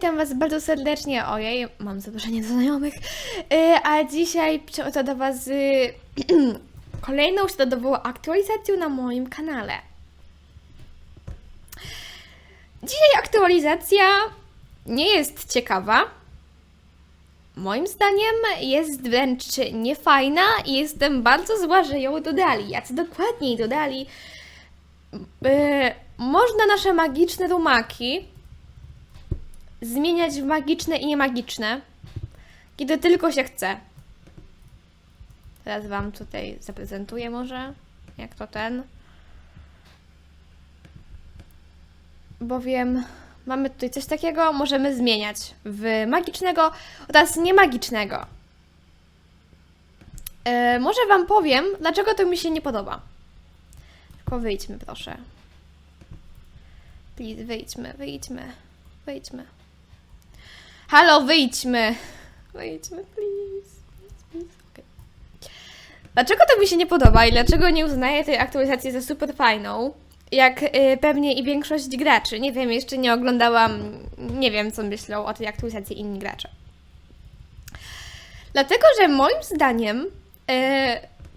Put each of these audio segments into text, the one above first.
Witam Was bardzo serdecznie. Ojej, mam zaproszenie do znajomych. Yy, a dzisiaj przychodzę do Was z kolejną śladową aktualizacją na moim kanale. Dzisiaj aktualizacja nie jest ciekawa. Moim zdaniem jest wręcz niefajna i jestem bardzo zła, że ją dodali. A co dokładniej dodali? Yy, można nasze magiczne rumaki zmieniać w magiczne i niemagiczne, kiedy tylko się chce. Teraz Wam tutaj zaprezentuję może, jak to ten. Bowiem mamy tutaj coś takiego, możemy zmieniać w magicznego oraz niemagicznego. E, może Wam powiem, dlaczego to mi się nie podoba. Tylko wyjdźmy, proszę. Please, wyjdźmy, wyjdźmy, wyjdźmy. Halo, wyjdźmy. Wyjdźmy, please. please, please. Okay. Dlaczego to mi się nie podoba i dlaczego nie uznaję tej aktualizacji za super fajną? Jak y, pewnie i większość graczy. Nie wiem, jeszcze nie oglądałam, nie wiem co myślą o tej aktualizacji inni gracze. Dlatego, że moim zdaniem y,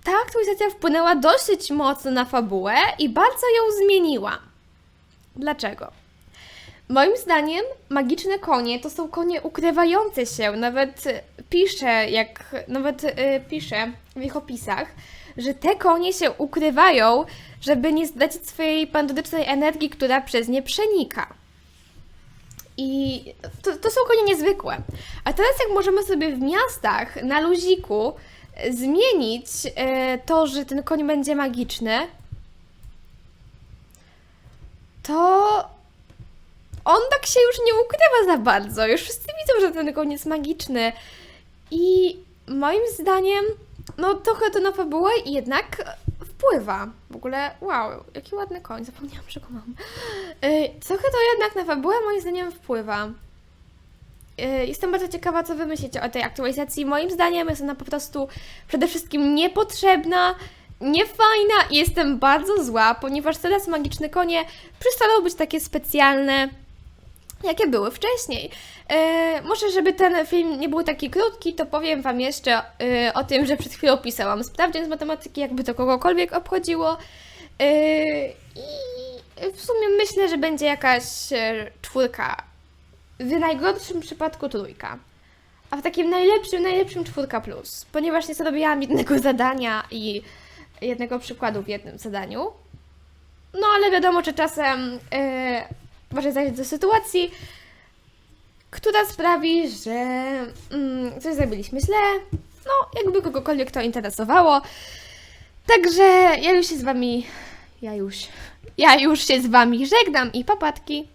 ta aktualizacja wpłynęła dosyć mocno na fabułę i bardzo ją zmieniła. Dlaczego? Moim zdaniem magiczne konie to są konie ukrywające się. Nawet y, pisze, jak nawet y, pisze w ich opisach, że te konie się ukrywają, żeby nie zdradzić swojej pandodycznej energii, która przez nie przenika. I to, to są konie niezwykłe. A teraz jak możemy sobie w miastach na luziku zmienić y, to, że ten koń będzie magiczny, to on tak się już nie ukrywa za bardzo. Już wszyscy widzą, że ten jest magiczny. I moim zdaniem, no trochę to na fabułę jednak wpływa. W ogóle, wow, jaki ładny koń, zapomniałam, że go mam. Yy, trochę to jednak na fabułę moim zdaniem wpływa. Yy, Jestem bardzo ciekawa, co wy myślicie o tej aktualizacji. Moim zdaniem jest ona po prostu przede wszystkim niepotrzebna, niefajna i jestem bardzo zła, ponieważ teraz magiczne konie przestaną być takie specjalne, jakie były wcześniej. E, może, żeby ten film nie był taki krótki, to powiem Wam jeszcze e, o tym, że przed chwilą pisałam sprawdzian z matematyki, jakby to kogokolwiek obchodziło. E, I w sumie myślę, że będzie jakaś e, czwórka. W najgorszym przypadku trójka. A w takim najlepszym, najlepszym czwórka plus. Ponieważ nie zrobiłam jednego zadania i jednego przykładu w jednym zadaniu. No ale wiadomo, że czasem e, może zajść do sytuacji, która sprawi, że mm, coś zrobiliśmy źle. No, jakby kogokolwiek to interesowało. Także ja już się z wami. Ja już. Ja już się z wami żegnam i papatki.